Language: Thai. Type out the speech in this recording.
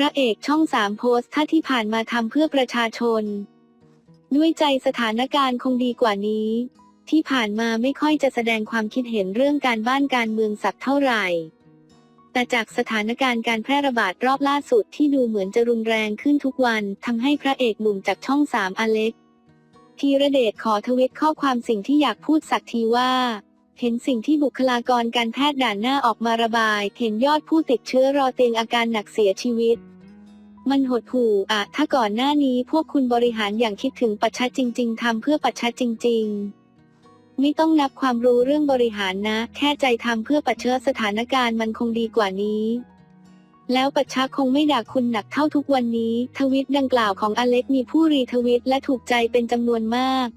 พระเอกช่องสามโพสท่าที่ผ่านมาทำเพื่อประชาชน ด้วยใจสถานการณ์คงดีกว่านี้ ที่ผ่านมาไม่ค่อยจะแสดงความคิดเห็นเรื่องการบ้านการเมืองสักเท่าไหร่ แต่จากสถานการณ์การแพร่ระบาดรอบล่าสุดที่ดูเหมือนจะรุนแรงขึ้นทุกวันทำให้พระเอกหนุ่มจากช่องสามอเล็กธีระเดชขอทวิตข้อความสิ่งที่อยากพูดสักทีว่า เห็นสิ่งที่บุคลากรการแพทย์ด่านหน้าออกมาระบาย เห็นยอดผู้ติดเชื้อรอเตียงอาการหนักเสียชีวิต มันหดหู่อะ ถ้าก่อนหน้านี้พวกคุณบริหารอย่างคิดถึงปัจฉะจริง ๆทำเพื่อปัจฉะจริง ๆ ไม่ต้องนับความรู้เรื่องบริหารนะ แค่ใจทำเพื่อปัจเชื้อสถานการณ์มันคงดีกว่านี้แล้วปัจฉะคงไม่ด่าคุณหนักเท่าทุกวันนี้ ทวิตดังกล่าวของอเล็กมีผู้รีทวิตและถูกใจเป็นจำนวนมาก